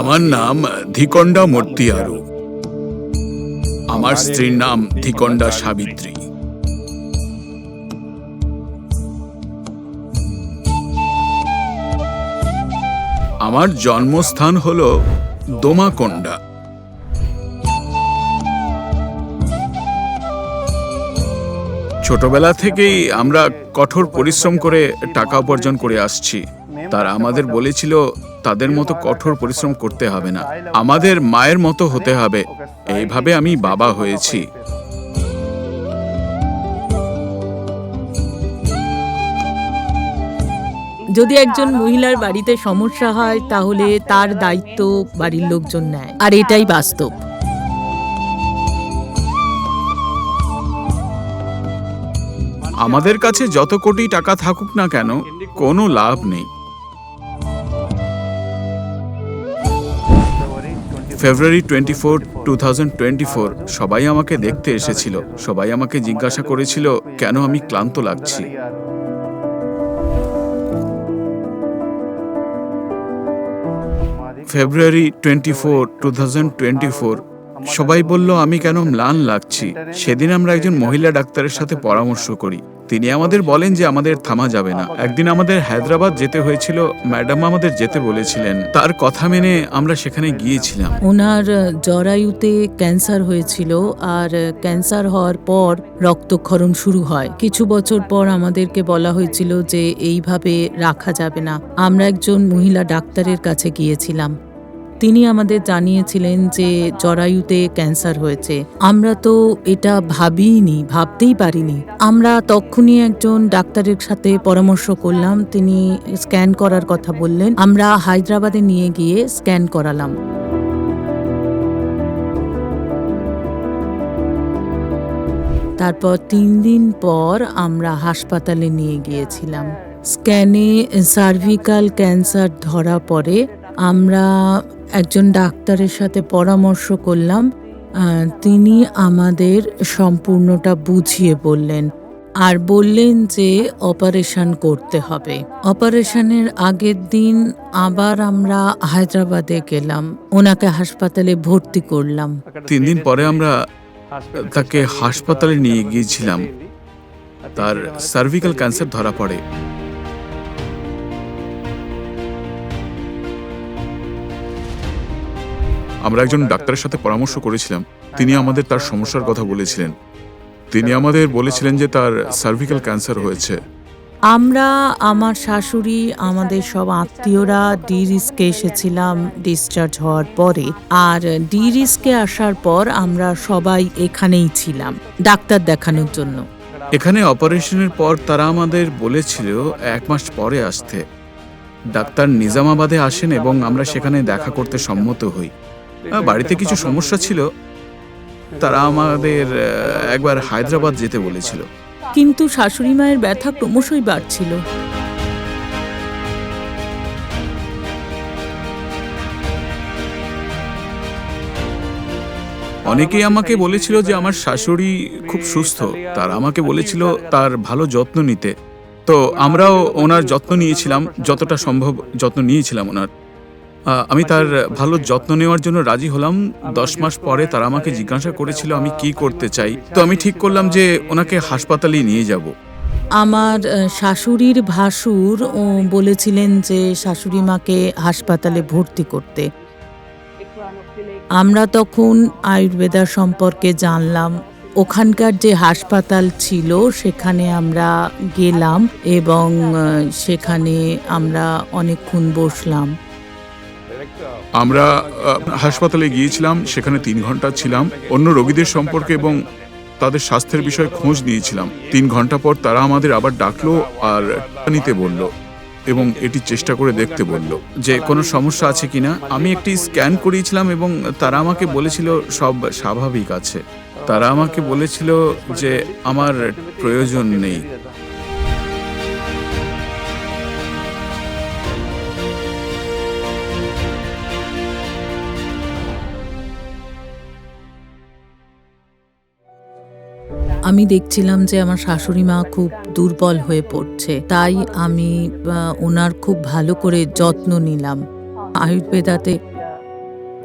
আমার নাম ধিকণ্ডা মূর্তিয়ারু। আমার স্ত্রীর নাম ধিকণ্ডা সাবিত্রী। আমার জন্মস্থান হল দোমাকোন্ডা। ছোটবেলা থেকেই আমরা কঠোর পরিশ্রম করে টাকা উপার্জন করে আসছি। তারা আমাদের বলেছিল তাদের মতো কঠোর পরিশ্রম করতে হবে না। আমাদের মায়ের মতো হতে হবে। এইভাবে আমি বাবা হয়েছি। যদি একজন মহিলার বাড়িতে সমস্যা হয় তাহলে তার দায়িত্ব বাড়ির লোকজন নেয়। আর এটাই বাস্তব। আমাদের কাছে যত কোটি টাকা থাকুক না কেন কোনো লাভ নেই। February twenty four two thousand twenty four সবাই আমাকে দেখতে এসেছিল। সবাই আমাকে জিজ্ঞাসা করেছিল, কেন আমি ক্লান্ত লাগছি? February twenty four two thousand twenty four সবাই বলল আমি কেন ম্লান লাগছি? সেদিন আমরা একজন মহিলা ডাক্তারের সাথে পরামর্শ করি। তিনি আমাদের বলেন যে আমাদের থামা যাবে না। একদিন আমাদের হায়দ্রাবাদ যেতে হয়েছিল। ম্যাডাম আমাদের যেতে বলেছিলেন। তার কথা মেনে আমরা সেখানে গিয়েছিলাম। ওনার জরায়ুতে ক্যান্সার হয়েছিল আর ক্যান্সার হওয়ার পর রক্তক্ষরণ শুরু হয়। কিছু বছর পর আমাদেরকে বলা হয়েছিল যে এইভাবে রাখা যাবে না। আমরা একজন মহিলা ডাক্তারের কাছে গিয়েছিলাম। তিনি আমাদের জানিয়েছিলেন যে জরায়ুতে ক্যান্সার হয়েছে। আমরা তো এটা ভাবিনি ভাবতেই পারিনি। আমরা তখনই একজন ডাক্তারের সাথে পরামর্শ করলাম, তিনি স্ক্যান করার কথা বললেন। আমরা হায়দ্রাবাদে নিয়ে গিয়ে স্ক্যান করালাম। তারপর তিন দিন পর আমরা হাসপাতালে নিয়ে গিয়েছিলাম। স্ক্যানে সার্ভিক্যাল ক্যান্সার ধরা পড়ে, আমরা একজন ডাক্তারের সাথে পরামর্শ করলাম তিনি আমাদের সম্পূর্ণটা বুঝিয়ে বললেন আর বললেন যে অপারেশন করতে হবে। অপারেশনের আগের দিন আবার আমরা হায়দ্রাবাদে গেলাম, ওনাকে হাসপাতালে ভর্তি করলাম। তিন দিন পরে আমরা তাকে হাসপাতালে নিয়ে গিয়েছিলাম। তার সার্ভিক্যাল ক্যান্সার ধরা পড়ে। আমরা একজন ডাক্তারের সাথে পরামর্শ করেছিলাম। তিনি আমাদের তার সমস্যার কথা বলেছিলেন। তিনি আমাদের বলেছিলেন যে তার সার্ভিক্যাল ক্যান্সার হয়েছে। আমরা আমার শাশুড়ি আমাদের সব আত্মীয়রা ডি রিস্কে এসেছিলাম ডিসচার্জ হওয়ার পরে। আর ডি রিস্কে আসার পর আমরা সবাই এখানেই ছিলাম ডাক্তার দেখানোর জন্য। এখানে অপারেশনের পর তারা আমাদের বলেছিল এক মাস পরে আসতে। ডাক্তার নিজামাবাদে আসেন এবং আমরা সেখানে দেখা করতে সম্মত হই। বাড়িতে কিছু সমস্যা ছিল। তারা আমাদের একবার হায়দ্রাবাদ যেতে বলেছিল। কিন্তু শাশুড়ি মায়ের ব্যথা ক্রমশই বাড়ছিল। অনেকেই আমাকে বলেছিল যে আমার শাশুড়ি খুব সুস্থ। তারা আমাকে বলেছিল তার ভালো যত্ন নিতে। তো আমরাও ওনার যত্ন নিয়েছিলাম যতটা সম্ভব যত্ন নিয়েছিলাম ওনার। আমি তার ভালো যত্ন নেওয়ার জন্য রাজি হলাম। দশ মাস পরে তারা আমাকে জিজ্ঞাসা করেছিল আমি কি করতে চাই। তো আমি ঠিক করলাম যে ওনাকে হাসপাতালে নিয়ে যাব। আমার শাশুড়ির ভাসুর বলেছিলেন যে শাশুড়ি মাকে হাসপাতালে ভর্তি করতে। আমরা তখন আয়ুর্বেদা সম্পর্কে জানলাম, ওখানকার যে হাসপাতাল ছিল সেখানে আমরা গেলাম এবং সেখানে আমরা অনেকক্ষণ বসলাম। আমরা হাসপাতালে গিয়েছিলাম, সেখানে তিন ঘণ্টা ছিলাম। অন্য রোগীদের সম্পর্কে এবং তাদের স্বাস্থ্যের বিষয়ে খোঁজ নিয়েছিলাম। তিন ঘণ্টা পর তারা আমাদের আবার ডাকলো আর নিতে বলল এবং এটি চেষ্টা করে দেখতে বলল। যে কোনো সমস্যা আছে কিনা আমি একটি স্ক্যান করিয়েছিলাম এবং তারা আমাকে বলেছিল সব স্বাভাবিক আছে। তারা আমাকে বলেছিল যে আমার প্রয়োজন নেই। আমি দেখছিলাম যে আমার শাশুড়ি মা খুব দুর্বল হয়ে পড়ছে। তাই আমি ওনার খুব ভালো করে যত্ন নিলাম। আয়ুর্বেদাতে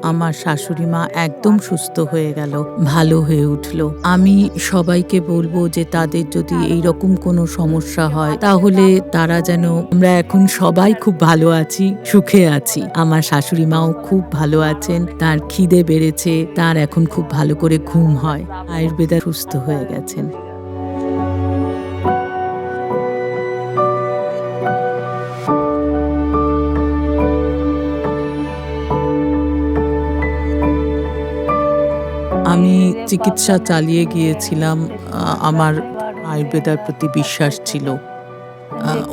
আমার শাশুড়ি মা একদম সুস্থ হয়ে গেল, ভালো হয়ে উঠল। আমি সবাইকে বলব যে তাদের যদি এই রকম কোনো সমস্যা হয়, তাহলে তারা যেন, আমরা এখন সবাই খুব ভালো আছি, সুখে আছি। আমার শাশুড়ি মাও খুব ভালো আছেন, তার খিদে বেড়েছে, তার এখন খুব ভালো করে ঘুম হয়। আয়ুর্বেদা সুস্থ হয়ে গেছেন। চিকিৎসা চালিয়ে গিয়েছিলাম আমার আয়ুর্বেদার প্রতি বিশ্বাস ছিল।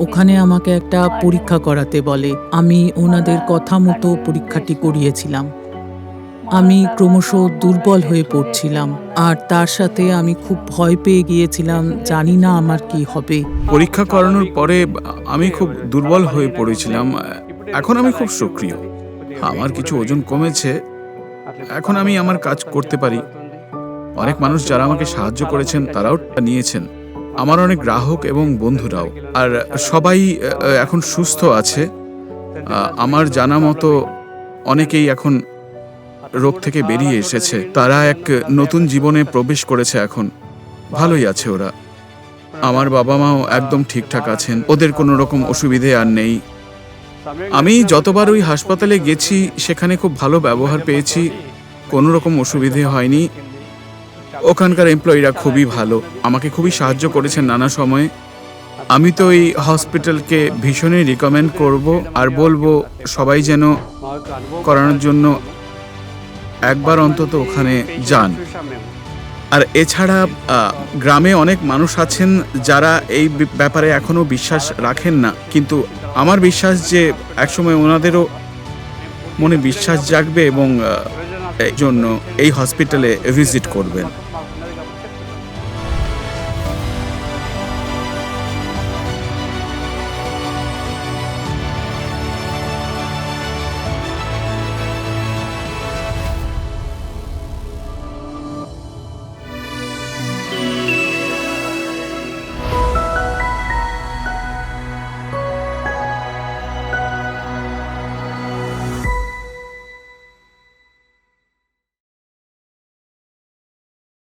ওখানে আমাকে একটা পরীক্ষা করাতে বলে। আমি ওনাদের কথা মতো পরীক্ষাটি করিয়েছিলাম। আমি ক্রমশ দুর্বল হয়ে পড়ছিলাম, আর তার সাথে আমি খুব ভয় পেয়ে গিয়েছিলাম, জানি না আমার কি হবে। পরীক্ষা করানোর পরে আমি খুব দুর্বল হয়ে পড়েছিলাম। এখন আমি খুব সক্রিয়। আমার কিছু ওজন কমেছে। এখন আমি আমার কাজ করতে পারি। অনেক মানুষ যারা আমাকে সাহায্য করেছেন, তারাও নিয়েছেন। আমার অনেক গ্রাহক এবং বন্ধুরাও। আর সবাই এখন সুস্থ আছে। আমার জানা মতো অনেকেই এখন রোগ থেকে বেরিয়ে এসেছে। তারা এক নতুন জীবনে প্রবেশ করেছে এখন। ভালোই আছে ওরা। আমার বাবা মাও একদম ঠিকঠাক আছেন। ওদের কোনো রকম অসুবিধে আর নেই। আমি যতবার ওই হাসপাতালে গেছি, সেখানে খুব ভালো ব্যবহার পেয়েছি। কোনো রকম অসুবিধে হয়নি। ওখানকার এমপ্লয়িরা খুবই ভালো। আমাকে খুবই সাহায্য করেছেন নানা সময়ে। আমি তো এই হসপিটালকে ভীষণই রিকমেন্ড করব আর বলব সবাই যেন করানোর জন্য একবার অন্তত ওখানে যান। আর এছাড়া গ্রামে অনেক মানুষ আছেন যারা এই ব্যাপারে এখনও বিশ্বাস রাখেন না। কিন্তু আমার বিশ্বাস যে একসময় ওনাদেরও মনে বিশ্বাস জাগবে এবং এই জন্য এই হসপিটালে ভিজিট করবেন।